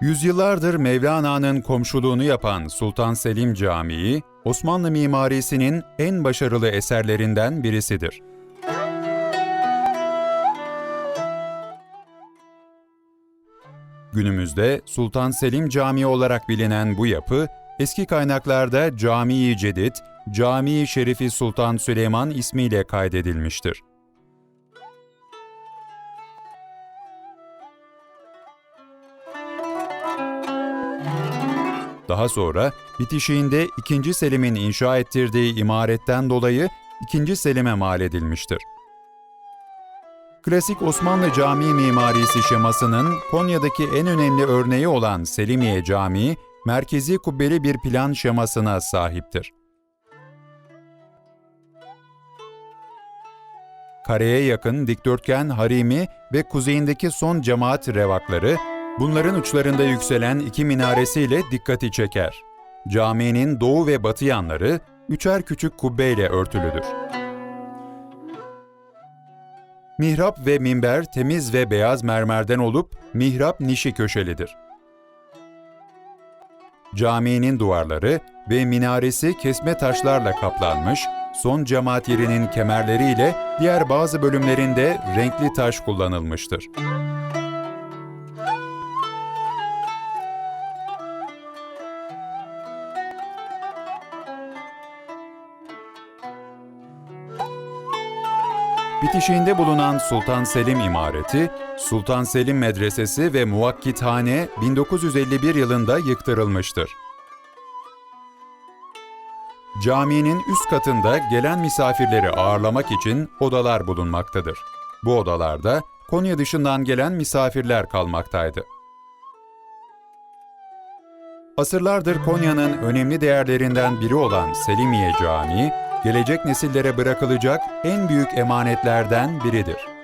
Yüzyıllardır Mevlana'nın komşuluğunu yapan Sultan Selim Camii, Osmanlı mimarisinin en başarılı eserlerinden birisidir. Günümüzde Sultan Selim Camii olarak bilinen bu yapı, eski kaynaklarda Camii Cedid, Camii Şerifi Sultan Süleyman ismiyle kaydedilmiştir. Daha sonra bitişiğinde 2. Selim'in inşa ettirdiği imaretten dolayı 2. Selim'e mal edilmiştir. Klasik Osmanlı cami mimarisi şemasının Konya'daki en önemli örneği olan Selimiye Camii, merkezi kubbeli bir plan şemasına sahiptir. Kareye yakın dikdörtgen harimi ve kuzeyindeki son cemaat revakları, bunların uçlarında yükselen iki minaresiyle dikkati çeker. Caminin doğu ve batı yanları üçer küçük kubbeyle örtülüdür. Mihrap ve minber temiz ve beyaz mermerden olup mihrap nişi köşelidir. Caminin duvarları ve minaresi kesme taşlarla kaplanmış, son cemaat yerinin kemerleriyle diğer bazı bölümlerinde renkli taş kullanılmıştır. Bitişiğinde bulunan Sultan Selim İmareti, Sultan Selim Medresesi ve Muvakkithane 1951 yılında yıktırılmıştır. Caminin üst katında gelen misafirleri ağırlamak için odalar bulunmaktadır. Bu odalarda Konya dışından gelen misafirler kalmaktaydı. Asırlardır Konya'nın önemli değerlerinden biri olan Selimiye Camii, gelecek nesillere bırakılacak en büyük emanetlerden biridir.